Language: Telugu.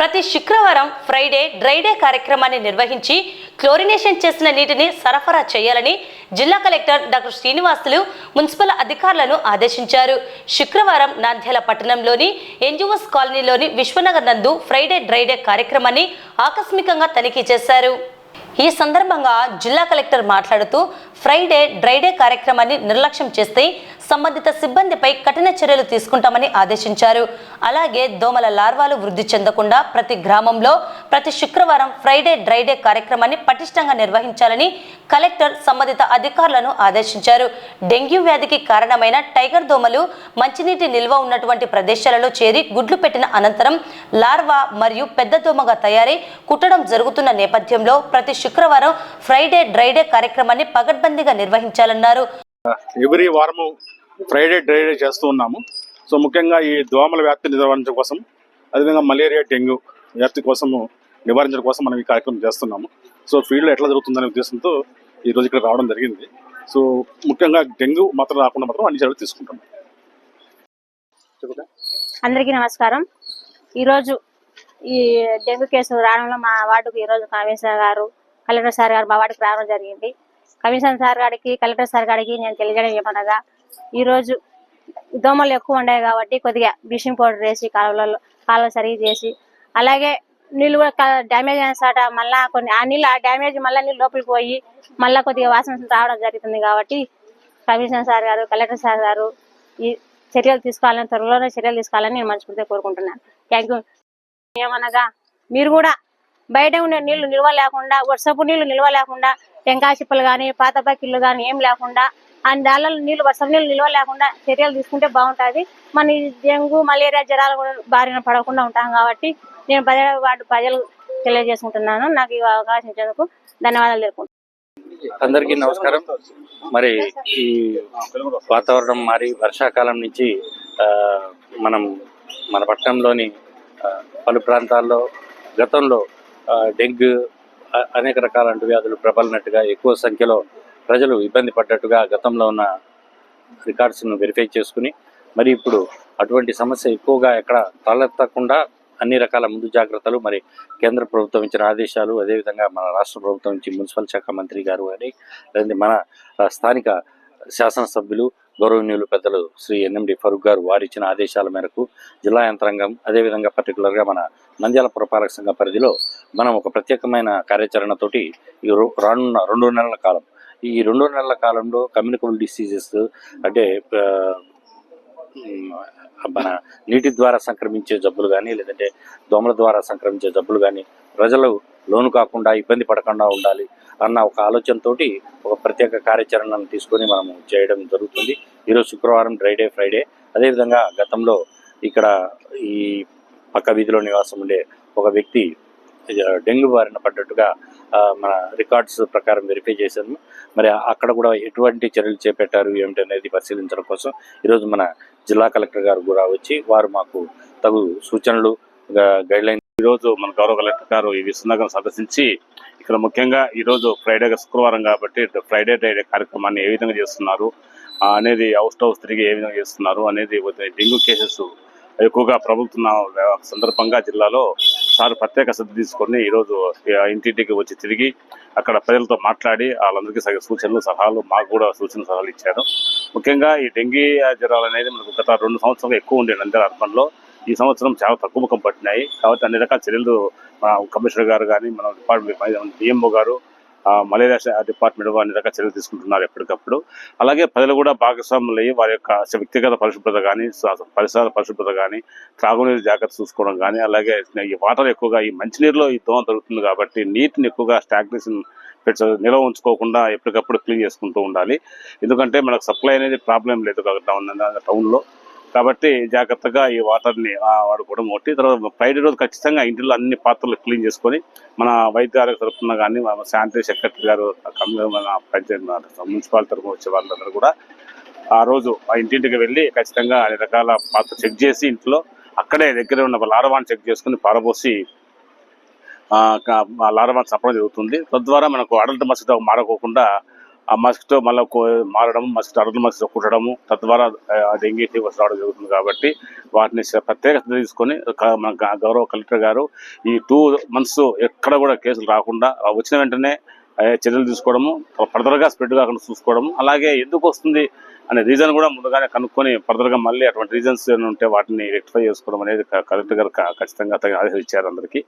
ప్రతి శుక్రవారం ఫ్రైడే డ్రైడే కార్యక్రమాన్ని నిర్వహించి క్లోరినేషన్ చేసిన నీటిని సరఫరా చేయాలని జిల్లా కలెక్టర్ డాక్టర్ శ్రీనివాసులు మున్సిపల్ అధికారులను ఆదేశించారు. శుక్రవారం నాంద్యాల పట్టణంలోని ఎన్జిఓస్ కాలనీలోని విశ్వనగర్ నందు ఫ్రైడే డ్రైడే కార్యక్రమాన్ని ఆకస్మికంగా తనిఖీ చేశారు. ఈ సందర్భంగా జిల్లా కలెక్టర్ మాట్లాడుతూ ఫ్రైడే డ్రైడే కార్యక్రమాన్ని నిర్లక్ష్యం చేస్తే సంబంధిత సిబ్బందిపై కఠిన చర్యలు తీసుకుంటామని ఆదేశించారు. అలాగే దోమల లార్వాలు వృద్ధి చెందకుండా ప్రతి గ్రామంలో ప్రతి శుక్రవారం ఫ్రైడే డ్రైడే కార్యక్రమాన్ని పటిష్టంగా నిర్వహించాలని కలెక్టర్ సంబంధిత అధికారులను ఆదేశించారు. డెంగ్యూ వ్యాధికి కారణమైన టైగర్ దోమలు మంచినీటి నిల్వ ఉన్నటువంటి ప్రదేశాలలో చేరి గుడ్లు పెట్టిన అనంతరం లార్వా మరియు పెద్ద దోమగా తయారై కుట్టడం జరుగుతున్న నేపథ్యంలో ప్రతి శుక్రవారం ఫ్రైడే డ్రైడే కార్యక్రమాన్ని పగడ్బందీగా నిర్వహించాలన్నారు. ఎవ్రీ వారము ఫ్రైడే డ్రైడే చేస్తూ ఉన్నాము. సో ముఖ్యంగా ఈ దోమల వ్యాప్తి నివారించడం కోసం అదేవిధంగా మలేరియా డెంగ్యూ వ్యాప్తి కోసము నివారించడం కోసం మనం ఈ కార్యక్రమం చేస్తున్నాము. సో ఫీల్డ్లో ఎట్లా జరుగుతుందనే ఉద్దేశంతో ఈ రోజు ఇక్కడ రావడం జరిగింది. సో ముఖ్యంగా డెంగ్యూ మాత్రం రాకుండా మాత్రం అన్ని చర్యలు తీసుకుంటాం అందరికీ నమస్కారం. ఈరోజు ఈ డెంగ్యూ కేసు రావడంలో మా వార్డుకు ఈరోజు కమిషనర్ గారు కలెక్టర్ సార్ గారు మా వార్డుకి రావడం జరిగింది. కమిషనర్ సార్ గారికి కలెక్టర్ సార్ గారికి నేను తెలియజేయడం ఏమనగా ఈరోజు దోమలు ఎక్కువ ఉన్నాయి కాబట్టి కొద్దిగా బ్లీచింగ్ పౌడర్ వేసి కాలువలలో కాలువ సరిగా చేసి అలాగే నీళ్ళు కూడా డ్యామేజ్ అయిన సాట మళ్ళా కొన్ని ఆ నీళ్ళు ఆ డ్యామేజ్ మళ్ళీ నీళ్ళు లోపలికి పోయి మళ్ళీ కొద్దిగా వాసన రావడం జరుగుతుంది కాబట్టి కమిషనర్ సార్ గారు కలెక్టర్ సార్ గారు ఈ చర్యలు తీసుకోవాలని త్వరలోనే చర్యలు తీసుకోవాలని నేను మనస్ఫూర్తిగా కోరుకుంటున్నాను. థ్యాంక్ యూ ఏమనగా మీరు కూడా బయట ఉండే నీళ్ళు నిల్వ లేకుండా వర్షపు నీళ్ళు నిల్వ లేకుండా టెంకాయ చిప్పలు కానీ పాత బకిళ్ళు కానీ ఏం లేకుండా ఆ దానిలో నీళ్ళు వర్షం నీళ్ళు నిల్వ లేకుండా చర్యలు తీసుకుంటే బాగుంటుంది. మన ఈ డెంగ్యూ మలేరియా జ్వరాలు కూడా బారిన పడకుండా ఉంటాం కాబట్టి నేను ప్రజల వాటి ప్రజలు తెలియజేసుకుంటున్నాను. నాకు ఈ అవకాశం ఇచ్చేందుకు ధన్యవాదాలు తెలుపుకుంటున్నాను. అందరికీ నమస్కారం. మరి ఈ వాతావరణం మారి వర్షాకాలం నుంచి ఆ, మనం మన పట్టణంలోని పలు ప్రాంతాల్లో గతంలో డెంగ్యూ అనేక రకాల వ్యాధులు ప్రబలినట్టుగా ఎక్కువ సంఖ్యలో ప్రజలు ఇబ్బంది పడ్డట్టుగా గతంలో ఉన్న రికార్డ్స్ను వెరిఫై చేసుకుని మరి ఇప్పుడు అటువంటి సమస్య ఎక్కువగా ఎక్కడ తలెత్తకుండా అన్ని రకాల ముందు జాగ్రత్తలు మరి కేంద్ర ప్రభుత్వం ఇచ్చిన ఆదేశాలు అదేవిధంగా మన రాష్ట్ర ప్రభుత్వం నుంచి మున్సిపల్ శాఖ మంత్రి గారు అని లేదంటే మన స్థానిక శాసనసభ్యులు గౌరవనీయులు పెద్దలు శ్రీ ఎన్ఎండి ఫరూక్ గారు వారిచ్చిన ఆదేశాల మేరకు జిల్లా యంత్రాంగం అదేవిధంగా పర్టికులర్గా మన నంద్యాల పురపాలక సంఘ పరిధిలో మనం ఒక ప్రత్యేకమైన కార్యాచరణతోటి ఈ రో- రానున్న రెండు నెలల కాలం ఈ రెండు నెలల కాలంలో కమ్యూనికబుల్ డిసీజెస్ అంటే మన నీటి ద్వారా సంక్రమించే జబ్బులు కానీ లేదంటే దోమల ద్వారా సంక్రమించే జబ్బులు కానీ ప్రజలు లోను కాకుండా ఇబ్బంది పడకుండా ఉండాలి అన్న ఒక ఆలోచనతోటి ఒక ప్రత్యేక కార్యాచరణను తీసుకొని మనము చేయడం జరుగుతుంది. ఈరోజు శుక్రవారం డ్రైడే ఫ్రైడే. అదేవిధంగా గతంలో ఇక్కడ ఈ పక్క వీధిలో నివాసం ఉండే ఒక వ్యక్తి డెంగ్యూ బారిన పడ్డట్టుగా మన రికార్డ్స్ ప్రకారం వెరిఫై చేశాము. మరి అక్కడ కూడా ఎటువంటి చర్యలు చేపట్టారు ఏమిటి అనేది పరిశీలించడం కోసం ఈరోజు మన జిల్లా కలెక్టర్ గారు కూడా వచ్చి వారు మాకు తగు సూచనలు గైడ్ లైన్ ఈరోజు మన గౌరవ కలెక్టర్ గారు ఈ విశ్వనగరం సందర్శించి ఇక్కడ ముఖ్యంగా ఈరోజు ఫ్రైడే శుక్రవారం కాబట్టి ఫ్రైడే డ్రైడే కార్యక్రమాన్ని ఏ విధంగా చేస్తున్నారు అనేది హౌస్ టు హౌస్ తిరిగి ఏ విధంగా చేస్తున్నారు అనేది డెంగ్యూ కేసెస్ ఎక్కువగా ప్రభుత్వం సందర్భంగా జిల్లాలో సార్ ప్రత్యేక శ్రద్ధ తీసుకొని ఈరోజు ఇంటింటికి వచ్చి తిరిగి అక్కడ ప్రజలతో మాట్లాడి వాళ్ళందరికీ సగ సూచనలు సలహాలు మాకు కూడా సూచన సలహాలు ఇచ్చారు. ముఖ్యంగా ఈ డెంగీ జ్వరాలు అనేది మనకు గత రెండు సంవత్సరాలు ఎక్కువ ఉండే నంద్యాల అర్బన్లో. ఈ సంవత్సరం చాలా తక్కువ ముఖం పట్టినాయి. కాబట్టి అన్ని రకాల చర్యలు మన కమిషనర్ గారు కానీ మన డిపార్ట్మెంట్ డిఎంఓ గారు మలేరియా డిపార్ట్మెంట్ అన్ని రకాల చర్యలు తీసుకుంటున్నారు ఎప్పటికప్పుడు. అలాగే ప్రజలు కూడా భాగస్వాములు అయ్యి వారి యొక్క వ్యక్తిగత పరిశుభ్రత కానీ పరిసరాల పరిశుభ్రత కానీ త్రాగునీరు జాగ్రత్త చూసుకోవడం కానీ అలాగే ఈ వాటర్ ఎక్కువగా ఈ మంచినీరులో ఈ దోమ దొరుకుతుంది కాబట్టి నీటిని ఎక్కువగా స్టాగ్నేషన్ పెట్టి నిల్వ ఉంచుకోకుండా ఎప్పటికప్పుడు క్లీన్ చేసుకుంటూ ఉండాలి. ఎందుకంటే మనకు సప్లై అనేది ప్రాబ్లం లేదు కాబట్టి టౌన్లో. కాబట్టి జాగ్రత్తగా ఈ వాటర్ని వాడుకోవడం ఒకటి. తర్వాత ఫ్రైడే రోజు ఖచ్చితంగా ఇంటిలో అన్ని పాత్రలు క్లీన్ చేసుకొని మన వైద్య ఆరోగ్య తరఫున కానీ మన శానిటరీ సెక్రటరీ గారు కమ్యూ- మన పంచాయతీ మున్సిపాలిటీ తరఫున వచ్చే వాళ్ళందరూ కూడా ఆ రోజు ఆ ఇంటింటికి వెళ్ళి ఖచ్చితంగా అన్ని రకాల పాత్ర చెక్ చేసి ఇంట్లో అక్కడే దగ్గర ఉన్న లారవాన్ని చెక్ చేసుకుని పారబోసి ఆ, క- లారవాన్ని జరుగుతుంది. తద్వారా మనకు అడల్ట్ మసీదు మారకోకుండా ఆ మస్కిటో మళ్ళీ మారడం మస్కిటో అడవులు మస్కిటో కుట్టడము తద్వారా డెంగ్యూ డెంగీ ఫీవర్స్ రావడం జరుగుతుంది కాబట్టి వాటిని ప్రత్యేకత తీసుకొని మన గౌరవ కలెక్టర్ గారు ఈ టూ మంత్స్ ఎక్కడ కూడా కేసులు రాకుండా వచ్చిన వెంటనే చర్యలు తీసుకోవడము ఫర్దర్గా స్ప్రెడ్ కాకుండా చూసుకోవడము అలాగే ఎందుకు వస్తుంది అనే రీజన్ కూడా ముందుగానే కనుక్కొని ఫర్దర్గా మళ్ళీ అటువంటి రీజన్స్ ఉంటే వాటిని రెక్టిఫై చేసుకోవడం అనేది కలెక్టర్ గారు క- ఖచ్చితంగా తగిన ఆదేశాలు ఇచ్చారు అందరికీ.